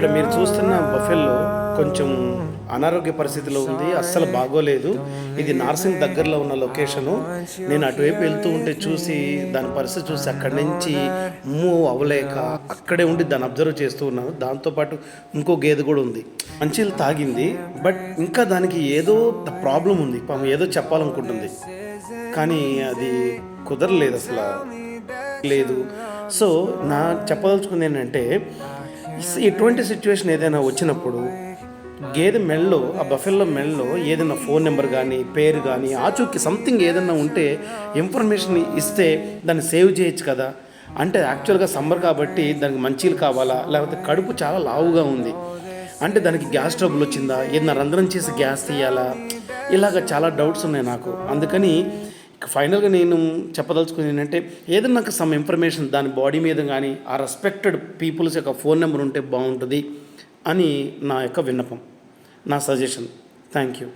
ఇక్కడ మీరు చూస్తున్న బఫెల్లో కొంచెం అనారోగ్య పరిస్థితిలో ఉంది అస్సలు బాగోలేదు. ఇది నార్సింగ్ దగ్గరలో ఉన్న లొకేషను. నేను అటువైపు వెళ్తూ ఉంటే చూసి దాని పరిస్థితి చూసి అక్కడి నుంచి మూవ్ అవ్వలేక అక్కడే ఉండి దాన్ని అబ్జర్వ్ చేస్తూ ఉన్నాను. దాంతోపాటు ఇంకో గేదె కూడా ఉంది. మంచిలు తాగింది బట్ ఇంకా దానికి ఏదో ప్రాబ్లం ఉంది. పాపం ఏదో చెప్పాలనుకుంటుంది. కానీ అది కుదరలేదు అసలు. లేదు. సో నా చెప్పదలుచుకుంది ఏంటంటే ఇటువంటి సిచ్యువేషన్ ఏదైనా వచ్చినప్పుడు గేదె మెళ్ళలో ఆ బఫెల్లో మెళ్ళలో ఏదైనా ఫోన్ నెంబర్ కానీ పేరు కానీ ఆచూకి సంథింగ్ ఏదైనా ఉంటే ఇన్ఫర్మేషన్ ఇస్తే దాన్ని సేవ్ చేయొచ్చు కదా. అంటే యాక్చువల్గా సమ్మర్ కాబట్టి దానికి మంచీలు కావాలా? లేకపోతే కడుపు చాలా లావుగా ఉంది. అంటే దానికి గ్యాస్ ట్రబుల్ వచ్చిందా? ఏదైనా రంధ్రం చేసి గ్యాస్ తీయాలా? ఇలాగ చాలా డౌట్స్ ఉన్నాయి నాకు. అందుకని ఫైనల్గా నేను చెప్పదలుచుకుంది ఏంటంటే ఏదైనా నాకు సమ్ ఇన్ఫర్మేషన్ దాని బాడీ మీద కానీ ఆ రెస్పెక్టెడ్ పీపుల్స్ యొక్క ఫోన్ నెంబర్ ఉంటే బాగుంటుంది అని నా యొక్క విన్నపం నా సజెషన్ థ్యాంక్ యూ